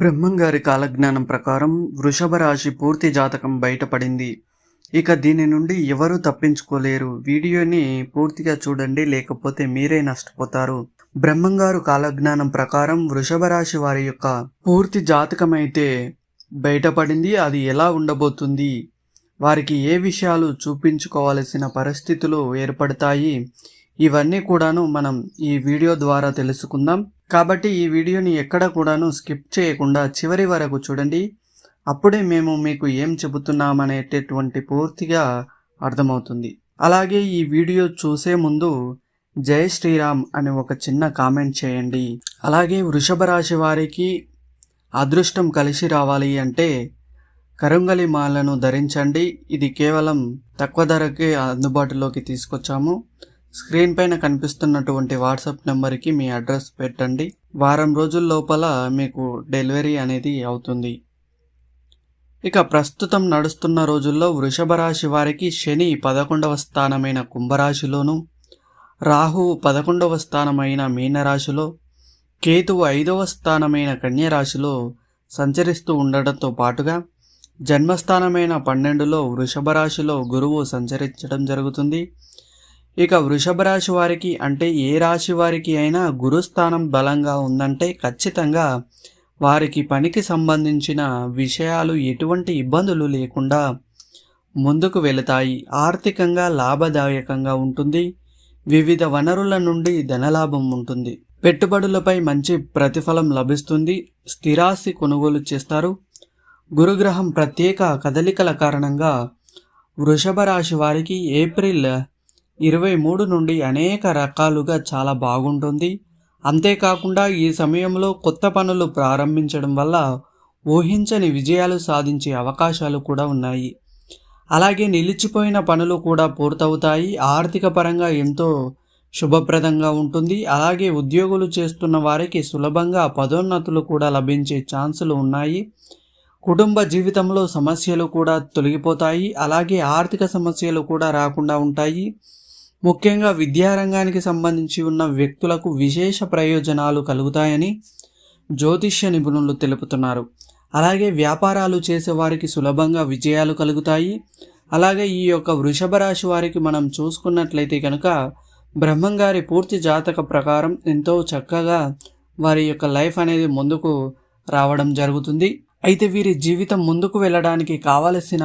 బ్రహ్మంగారి కాలజ్ఞానం ప్రకారం వృషభ రాశి పూర్తి జాతకం బయటపడింది. ఇక దీని నుండి ఎవరూ తప్పించుకోలేరు. వీడియోని పూర్తిగా చూడండి లేకపోతే మీరే నష్టపోతారు. బ్రహ్మంగారు కాలజ్ఞానం ప్రకారం వృషభ రాశి వారి యొక్క పూర్తి జాతకం అయితే బయటపడింది. అది ఎలా ఉండబోతుంది? వారికి ఏ విషయాలు చూపించుకోవాల్సిన పరిస్థితులు ఏర్పడతాయి? ఇవన్నీ కూడాను మనం ఈ వీడియో ద్వారా తెలుసుకుందాం. కాబట్టి ఈ వీడియోని ఎక్కడ కూడాను స్కిప్ చేయకుండా చివరి వరకు చూడండి. అప్పుడే మేము మీకు ఏం చెబుతున్నామనేటటువంటి పూర్తిగా అర్థమవుతుంది. అలాగే ఈ వీడియో చూసే ముందు జై శ్రీరామ్ అని ఒక చిన్న కామెంట్ చేయండి. అలాగే వృషభ రాశి వారికి అదృష్టం కలిసి రావాలి అంటే కరుంగలి మాలను ధరించండి. ఇది కేవలం తక్కువ ధరకే అందుబాటులోకి తీసుకొచ్చాము. స్క్రీన్ పైన కనిపిస్తున్నటువంటి వాట్సాప్ నెంబర్కి మీ అడ్రస్ పెట్టండి. వారం రోజుల లోపల మీకు డెలివరీ అనేది అవుతుంది. ఇక ప్రస్తుతం నడుస్తున్న రోజుల్లో వృషభ రాశి వారికి శని పదకొండవ స్థానమైన కుంభరాశిలోను రాహు పదకొండవ స్థానమైన మీనరాశిలో కేతువు ఐదవ స్థానమైన కన్యరాశిలో సంచరిస్తూ ఉండడంతో పాటుగా జన్మస్థానమైన పన్నెండులో వృషభ రాశిలో గురువు సంచరించడం జరుగుతుంది. ఇక వృషభ రాశి వారికి అంటే ఏ రాశి వారికి అయినా గురుస్థానం బలంగా ఉందంటే ఖచ్చితంగా వారికి పనికి సంబంధించిన విషయాలు ఎటువంటి ఇబ్బందులు లేకుండా ముందుకు వెళతాయి. ఆర్థికంగా లాభదాయకంగా ఉంటుంది. వివిధ వనరుల నుండి ధనలాభం ఉంటుంది. పెట్టుబడులపై మంచి ప్రతిఫలం లభిస్తుంది. స్థిరాస్తి కొనుగోలు చేస్తారు. గురుగ్రహం ప్రత్యేక కదలికల కారణంగా వృషభ రాశి వారికి ఏప్రిల్ ఇరవై మూడు నుండి అనేక రకాలుగా చాలా బాగుంటుంది. అంతేకాకుండా ఈ సమయంలో కొత్త పనులు ప్రారంభించడం వల్ల ఊహించని విజయాలు సాధించే అవకాశాలు కూడా ఉన్నాయి. అలాగే నిలిచిపోయిన పనులు కూడా పూర్తవుతాయి. ఆర్థిక పరంగా ఎంతో శుభప్రదంగా ఉంటుంది. అలాగే ఉద్యోగులు చేస్తున్న వారికి సులభంగా పదోన్నతులు కూడా లభించే ఛాన్సులు ఉన్నాయి. కుటుంబ జీవితంలో సమస్యలు కూడా తొలగిపోతాయి. అలాగే ఆర్థిక సమస్యలు కూడా రాకుండా ఉంటాయి. ముఖ్యంగా విద్యారంగానికి సంబంధించి ఉన్న వ్యక్తులకు విశేష ప్రయోజనాలు కలుగుతాయని జ్యోతిష్య నిపుణులు తెలుపుతున్నారు. అలాగే వ్యాపారాలు చేసే వారికి సులభంగా విజయాలు కలుగుతాయి. అలాగే ఈ యొక్క వృషభ రాశి వారికి మనం చూసుకున్నట్లయితే కనుక బ్రహ్మంగారి పూర్తి జాతక ప్రకారం ఎంతో చక్కగా వారి యొక్క లైఫ్ అనేది ముందుకు రావడం జరుగుతుంది. అయితే వీరి జీవితం ముందుకు వెళ్ళడానికి కావలసిన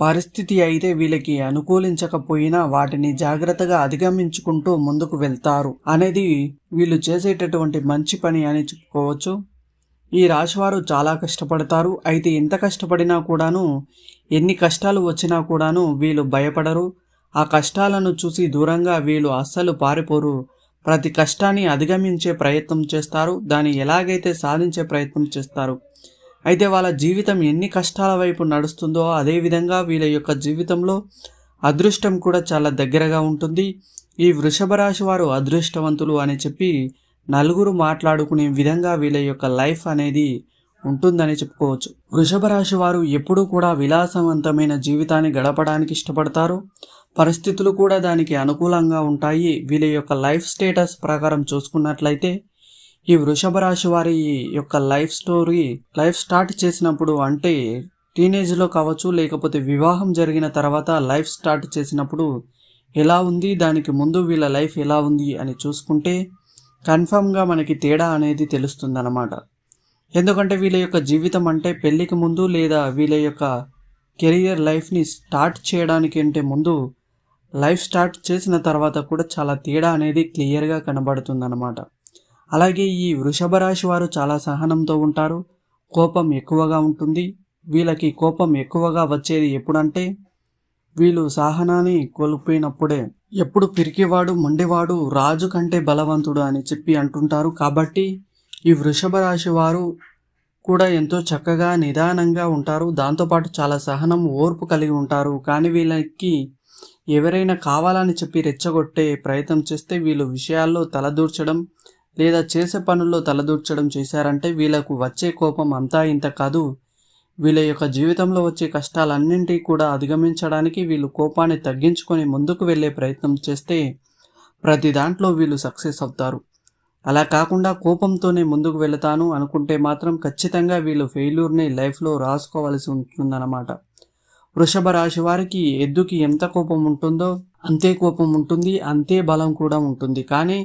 పరిస్థితి అయితే వీళ్ళకి అనుకూలించకపోయినా వాటిని జాగ్రత్తగా అధిగమించుకుంటూ ముందుకు వెళ్తారు అనేది వీళ్ళు చేసేటటువంటి మంచి పని అని చెప్పుకోవచ్చు. ఈ రాశివారు చాలా కష్టపడతారు. అయితే ఎంత కష్టపడినా కూడాను ఎన్ని కష్టాలు వచ్చినా కూడాను వీళ్ళు భయపడరు. ఆ కష్టాలను చూసి దూరంగా వీళ్ళు అస్సలు పారిపోరు. ప్రతి కష్టాన్ని అధిగమించే ప్రయత్నం చేస్తారు. దాన్ని ఎలాగైతే సాధించే ప్రయత్నం చేస్తారు అయితే వాళ్ళ జీవితం ఎన్ని కష్టాల వైపు నడుస్తుందో అదేవిధంగా వీళ్ళ యొక్క జీవితంలో అదృష్టం కూడా చాలా దగ్గరగా ఉంటుంది. ఈ వృషభ రాశి వారు అదృష్టవంతులు అని చెప్పి నలుగురు మాట్లాడుకునే విధంగా వీళ్ళ యొక్క లైఫ్ అనేది ఉంటుందని చెప్పుకోవచ్చు. వృషభ రాశి వారు ఎప్పుడూ కూడా విలాసవంతమైన జీవితాన్ని గడపడానికి ఇష్టపడతారు. పరిస్థితులు కూడా దానికి అనుకూలంగా ఉంటాయి. వీళ్ళ యొక్క లైఫ్ స్టేటస్ ప్రకారం చూసుకున్నట్లయితే ఈ వృషభ రాశి వారి యొక్క లైఫ్ స్టోరీ లైఫ్ స్టార్ట్ చేసినప్పుడు అంటే టీనేజ్లో కావచ్చు లేకపోతే వివాహం జరిగిన తర్వాత లైఫ్ స్టార్ట్ చేసినప్పుడు ఎలా ఉంది దానికి ముందు వీళ్ళ లైఫ్ ఎలా ఉంది అని చూసుకుంటే కన్ఫామ్గా మనకి తేడా అనేది తెలుస్తుందన్నమాట. ఎందుకంటే వీళ్ళ యొక్క జీవితం అంటే పెళ్ళికి ముందు లేదా వీళ్ళ యొక్క కెరియర్ లైఫ్ని స్టార్ట్ చేయడానికి అంటే ముందు లైఫ్ స్టార్ట్ చేసిన తర్వాత కూడా చాలా తేడా అనేది క్లియర్గా కనబడుతుందన్నమాట. అలాగే ఈ వృషభ రాశి వారు చాలా సహనంతో ఉంటారు. కోపం ఎక్కువగా ఉంటుంది. వీళ్ళకి కోపం ఎక్కువగా వచ్చేది ఎప్పుడంటే వీళ్ళు సహనాన్ని కోల్పోయినప్పుడే. ఎప్పుడు పిరికివాడు మొండివాడు రాజు కంటే బలవంతుడు అని చెప్పి అంటుంటారు. కాబట్టి ఈ వృషభ రాశి వారు కూడా ఎంతో చక్కగా నిదానంగా ఉంటారు. దాంతోపాటు చాలా సహనం ఓర్పు కలిగి ఉంటారు. కానీ వీళ్ళకి ఎవరైనా కావాలని చెప్పి రెచ్చగొట్టే ప్రయత్నం చేస్తే వీళ్ళు విషయాల్లో తలదూర్చడం లేదా చేసే పనుల్లో తలదూర్చడం చేశారంటే వీళ్ళకు వచ్చే కోపం అంతా ఇంత కాదు. వీళ్ళ యొక్క జీవితంలో వచ్చే కష్టాలన్నింటి కూడా అధిగమించడానికి వీళ్ళు కోపాన్ని తగ్గించుకొని ముందుకు వెళ్ళే ప్రయత్నం చేస్తే ప్రతి దాంట్లో వీళ్ళు సక్సెస్ అవుతారు. అలా కాకుండా కోపంతోనే ముందుకు వెళతాను అనుకుంటే మాత్రం ఖచ్చితంగా వీళ్ళు ఫెయిల్యూర్ని లైఫ్లో రాసుకోవాల్సి ఉంటుందన్నమాట. వృషభ రాశి వారికి ఎద్దుకి ఎంత కోపం ఉంటుందో అంతే కోపం ఉంటుంది అంతే బలం కూడా ఉంటుంది. కానీ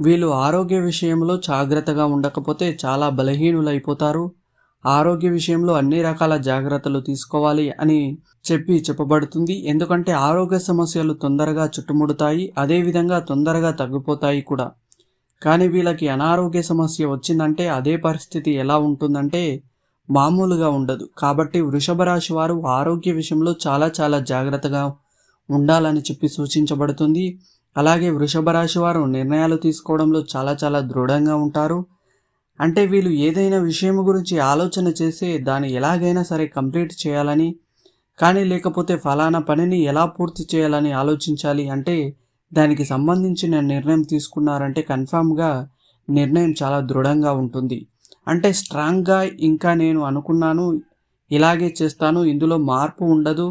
వీళ్ళు ఆరోగ్య విషయంలో జాగ్రత్తగా ఉండకపోతే చాలా బలహీనులైపోతారు. ఆరోగ్య విషయంలో అన్ని రకాల జాగ్రత్తలు తీసుకోవాలి అని చెప్పి చెప్పబడుతుంది. ఎందుకంటే ఆరోగ్య సమస్యలు తొందరగా చుట్టుముడతాయి అదేవిధంగా తొందరగా తగ్గిపోతాయి కూడా. కానీ వీళ్ళకి అనారోగ్య సమస్య వచ్చిందంటే అదే పరిస్థితి ఎలా ఉంటుందంటే మామూలుగా ఉండదు. కాబట్టి వృషభ రాశి వారు ఆరోగ్య విషయంలో చాలా చాలా జాగ్రత్తగా ఉండాలని చెప్పి సూచించబడుతుంది. అలాగే వృషభ రాశి వారు నిర్ణయాలు తీసుకోవడంలో చాలా చాలా దృఢంగా ఉంటారు. అంటే వీళ్ళు ఏదైనా విషయం గురించి ఆలోచన చేస్తే దాన్ని ఎలాగైనా సరే కంప్లీట్ చేయాలని కానీ లేకపోతే ఫలానా పనిని ఎలా పూర్తి చేయాలని ఆలోచించాలి అంటే దానికి సంబంధించిన నిర్ణయం తీసుకున్నారంటే కన్ఫామ్గా నిర్ణయం చాలా దృఢంగా ఉంటుంది. అంటే స్ట్రాంగ్గా ఇంకా నేను అనుకున్నాను ఇలాగే చేస్తాను ఇందులో మార్పు ఉండదు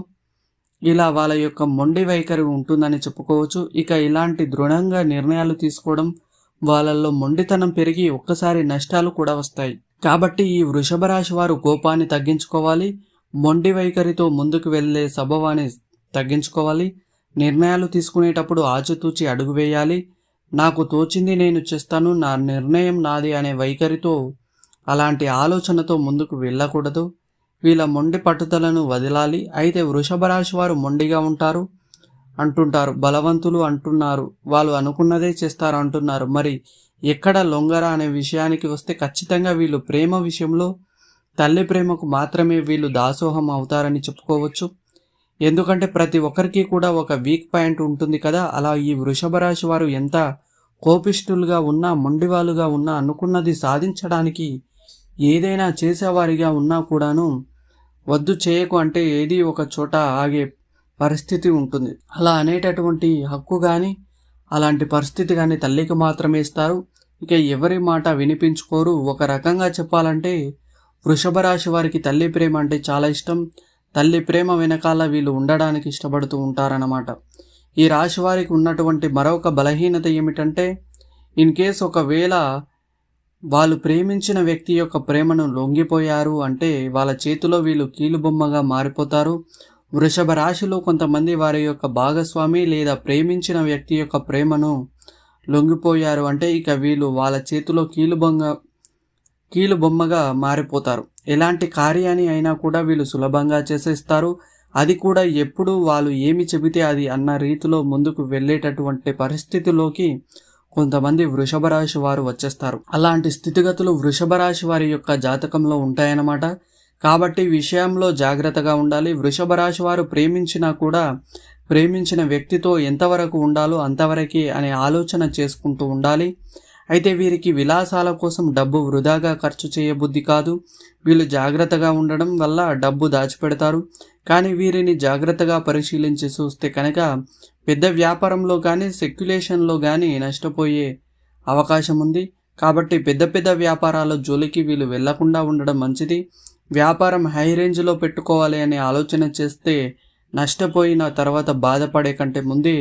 ఇలా వాళ్ళ యొక్క మొండి వైఖరి ఉంటుందని చెప్పుకోవచ్చు. ఇక ఇలాంటి దృఢంగా నిర్ణయాలు తీసుకోవడం వాళ్ళల్లో మొండితనం పెరిగి ఒక్కసారి నష్టాలు కూడా వస్తాయి. కాబట్టి ఈ వృషభ రాశి వారు కోపాన్ని తగ్గించుకోవాలి. మొండి వైఖరితో ముందుకు వెళ్ళే స్వభావాన్ని తగ్గించుకోవాలి. నిర్ణయాలు తీసుకునేటప్పుడు ఆచితూచి అడుగు వేయాలి. నాకు తోచింది నేను చేస్తాను నా నిర్ణయం నాది అనే వైఖరితో అలాంటి ఆలోచనతో ముందుకు వెళ్ళకూడదు. వీళ్ళ మొండి పట్టుదలను వదలాలి. అయితే వృషభ రాశి వారు మొండిగా ఉంటారు అంటుంటారు. బలవంతులు అంటున్నారు. వాళ్ళు అనుకున్నదే చేస్తారు అంటున్నారు. మరి ఎక్కడ లొంగరా అనే విషయానికి వస్తే ఖచ్చితంగా వీళ్ళు ప్రేమ విషయంలో తల్లి ప్రేమకు మాత్రమే వీళ్ళు దాసోహం అవుతారని చెప్పుకోవచ్చు. ఎందుకంటే ప్రతి ఒక్కరికి కూడా ఒక వీక్ పాయింట్ ఉంటుంది కదా. అలా ఈ వృషభ రాశి వారు ఎంత కోపిష్ఠులుగా ఉన్నా మొండివాలుగా ఉన్నా అనుకున్నది సాధించడానికి ఏదైనా చేసేవారిగా ఉన్నా కూడాను వద్దు చేయకు అంటే ఏది ఒక చోట ఆగే పరిస్థితి ఉంటుంది. అలా అనేటటువంటి హక్కు కానీ అలాంటి పరిస్థితి కానీ తల్లికి మాత్రమే ఇస్తారు. ఇక ఎవరి మాట వినిపించుకోరు. ఒక రకంగా చెప్పాలంటే వృషభ రాశి వారికి తల్లి ప్రేమ అంటే చాలా ఇష్టం. తల్లి ప్రేమ వెనకాల వీళ్ళు ఉండడానికి ఇష్టపడుతూ ఉంటారన్నమాట. ఈ రాశి వారికి ఉన్నటువంటి మరొక బలహీనత ఏమిటంటే ఇన్ కేస్ ఒకవేళ వాళ్ళు ప్రేమించిన వ్యక్తి యొక్క ప్రేమను లొంగిపోయారు అంటే వాళ్ళ చేతిలో వీళ్ళు కీలుబొమ్మగా మారిపోతారు. వృషభ రాశిలో కొంతమంది వారి యొక్క భాగస్వామి లేదా ప్రేమించిన వ్యక్తి యొక్క ప్రేమను లొంగిపోయారు అంటే ఇక వీళ్ళు వాళ్ళ చేతిలో కీలుబొమ్మ కీలుబొమ్మగా మారిపోతారు. ఎలాంటి కార్యాన్ని అయినా కూడా వీళ్ళు సులభంగా చేసేస్తారు. అది కూడా ఎప్పుడు వాళ్ళు ఏమి చెబితే అది అన్న రీతిలో ముందుకు వెళ్ళేటటువంటి పరిస్థితిలోకి కొంతమంది వృషభ రాశి వారు వచ్చేస్తారు. అలాంటి స్థితిగతులు వృషభ రాశి వారి యొక్క జాతకంలో ఉంటాయన్నమాట. కాబట్టి విషయంలో జాగ్రత్తగా ఉండాలి. వృషభ రాశి వారు ప్రేమించినా కూడా ప్రేమించిన వ్యక్తితో ఎంతవరకు ఉండాలో అంతవరకే అనే ఆలోచన చేసుకుంటూ ఉండాలి. అయితే వీరికి విలాసాల కోసం డబ్బు వృధాగా ఖర్చు చేయబుద్ధి కాదు. వీళ్ళు జాగ్రత్తగా ఉండడం వల్ల డబ్బు దాచిపెడతారు. కానీ వీరిని జాగ్రత్తగా పరిశీలించి చూస్తే కనుక పెద్ద వ్యాపారంలో కానీ సెక్యులేషన్లో కానీ నష్టపోయే అవకాశం ఉంది కాబట్టి పెద్ద పెద్ద వ్యాపారాల జోలికి వీళ్ళు వెళ్ళకుండా ఉండడం మంచిది. వ్యాపారం హై రేంజ్లో పెట్టుకోవాలి అనే ఆలోచన చేస్తే నష్టపోయిన తర్వాత బాధపడే కంటే ముందే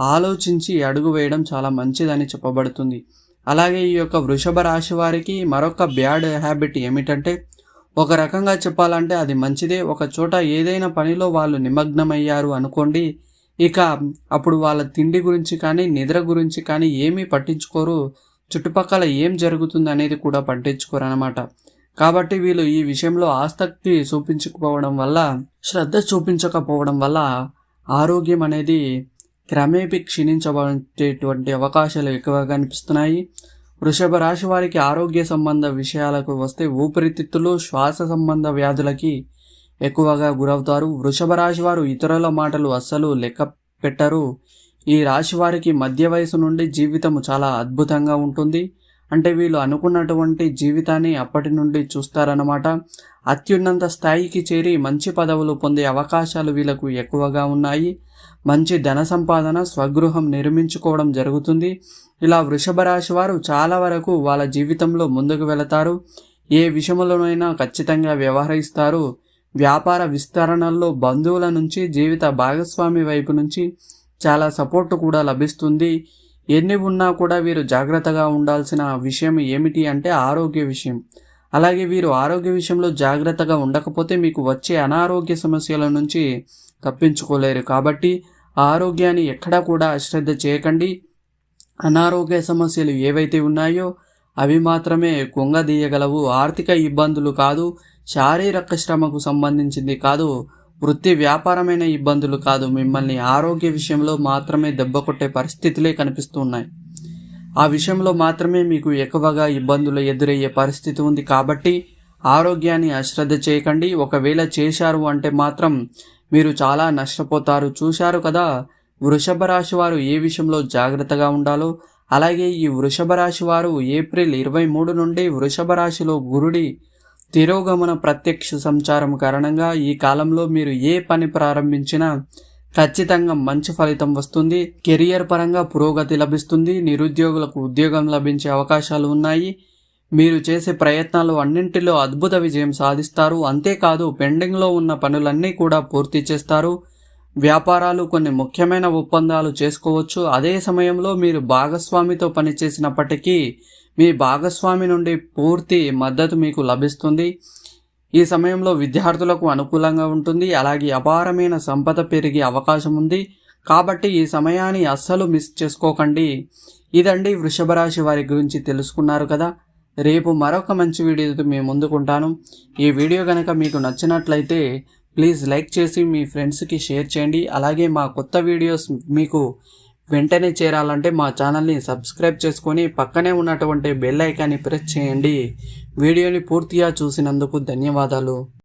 ఆలోచించి అడుగు వేయడం చాలా మంచిదని చెప్పబడుతుంది. అలాగే ఈ యొక్క వృషభ రాశి వారికి మరొక బ్యాడ్ హ్యాబిట్ ఏమిటంటే ఒక రకంగా చెప్పాలంటే అది మంచిదే. ఒక చోట ఏదైనా పనిలో వాళ్ళు నిమగ్నమయ్యారు అనుకోండి ఇక అప్పుడు వాళ్ళ తిండి గురించి కానీ నిద్ర గురించి కానీ ఏమీ పట్టించుకోరు. చుట్టుపక్కల ఏం జరుగుతుంది అనేది కూడా పట్టించుకోరు అనమాట కాబట్టి వీళ్ళు ఈ విషయంలో ఆసక్తి చూపించకపోవడం వల్ల శ్రద్ధ చూపించకపోవడం వల్ల ఆరోగ్యం అనేది క్రమేపీ క్షీణించబడేటువంటి అవకాశాలు ఎక్కువగా కనిపిస్తున్నాయి. వృషభ రాశి వారికి ఆరోగ్య సంబంధ విషయాలకు వస్తే ఊపిరితిత్తులు శ్వాస సంబంధ వ్యాధులకి ఎక్కువగా గురవుతారు. వృషభ రాశి వారు ఇతరుల మాటలు అస్సలు లెక్క పెట్టరు. ఈ రాశి వారికి మధ్య వయసు నుండి జీవితం చాలా అద్భుతంగా ఉంటుంది. అంటే వీళ్ళు అనుకున్నటువంటి జీవితాన్ని అప్పటి నుండి చూస్తారన్నమాట. అత్యున్నత స్థాయికి చేరి మంచి పదవులు పొందే అవకాశాలు వీళ్ళకు ఎక్కువగా ఉన్నాయి. మంచి ధన సంపాదన స్వగృహం నిర్మించుకోవడం జరుగుతుంది. ఇలా వృషభ రాశి వారు చాలా వరకు వాళ్ళ జీవితంలో ముందుకు వెళతారు. ఏ విషయంలోనైనా ఖచ్చితంగా వ్యవహరిస్తారు. వ్యాపార విస్తరణల్లో బంధువుల నుంచి జీవిత భాగస్వామి వైపు నుంచి చాలా సపోర్ట్ కూడా లభిస్తుంది. ఎన్ని ఉన్నా కూడా వీరు జాగ్రత్తగా ఉండాల్సిన విషయం ఏమిటి అంటే ఆరోగ్య విషయం. అలాగే వీరు ఆరోగ్య విషయంలో జాగ్రత్తగా ఉండకపోతే మీకు వచ్చే అనారోగ్య సమస్యల నుంచి తప్పించుకోలేరు. కాబట్టి ఆరోగ్యాన్ని ఎక్కడా కూడా అశ్రద్ధ చేయకండి. అనారోగ్య సమస్యలు ఏవైతే ఉన్నాయో అవి మాత్రమే కుంగదీయగలవు. ఆర్థిక ఇబ్బందులు కాదు. శారీరక శ్రమకు సంబంధించింది కాదు వృత్తి వ్యాపారమైన ఇబ్బందులు కాదు. మిమ్మల్ని ఆరోగ్య విషయంలో మాత్రమే దెబ్బ కొట్టే పరిస్థితులే కనిపిస్తున్నాయి ఆ విషయంలో మాత్రమే మీకు ఎక్కువగా ఇబ్బందులు ఎదురయ్యే పరిస్థితి ఉంది కాబట్టి ఆరోగ్యాన్ని అశ్రద్ధ చేయకండి. ఒకవేళ చేశారు అంటే మాత్రం మీరు చాలా నష్టపోతారు. చూశారు కదా వృషభ రాశి వారు ఏ విషయంలో జాగ్రత్తగా ఉండాలో? అలాగే ఈ వృషభ రాశి వారు ఏప్రిల్ ఇరవై మూడు నుండి వృషభ రాశిలో గురుడి తిరోగమన ప్రత్యక్ష సంచారం కారణంగా ఈ కాలంలో మీరు ఏ పని ప్రారంభించినా ఖచ్చితంగా మంచి ఫలితం వస్తుంది. కెరియర్ పరంగా పురోగతి లభిస్తుంది. నిరుద్యోగులకు ఉద్యోగం లభించే అవకాశాలు ఉన్నాయి. మీరు చేసే ప్రయత్నాలు అన్నింటిలో అద్భుత విజయం సాధిస్తారు. అంతేకాదు పెండింగ్లో ఉన్న పనులన్నీ కూడా పూర్తి చేస్తారు. వ్యాపారాలు కొన్ని ముఖ్యమైన ఒప్పందాలు చేసుకోవచ్చు. అదే సమయంలో మీరు భాగస్వామితో పనిచేసినప్పటికీ మీ భాగస్వామి నుండి పూర్తి మద్దతు మీకు లభిస్తుంది. ఈ సమయంలో విద్యార్థులకు అనుకూలంగా ఉంటుంది. అలాగే అపారమైన సంపద పెరిగే అవకాశం ఉంది. కాబట్టి ఈ సమయాన్ని అస్సలు మిస్ చేసుకోకండి. ఇదండి వృషభ రాశి వారి గురించి తెలుసుకున్నారు కదా. రేపు మరొక మంచి వీడియోతో మేము ముందుకుంటాను ఈ వీడియో కనుక మీకు నచ్చినట్లయితే ప్లీజ్ లైక్ చేసి మీ ఫ్రెండ్స్కి షేర్ చేయండి. అలాగే మా కొత్త వీడియోస్ మీకు వెంటనే చేరాలంటే మా ఛానల్ని సబ్స్క్రైబ్ చేసుకొని పక్కనే ఉన్నటువంటి బెల్ ఐకాన్ని ప్రెస్ చేయండి. వీడియోని పూర్తిగా చూసినందుకు ధన్యవాదాలు.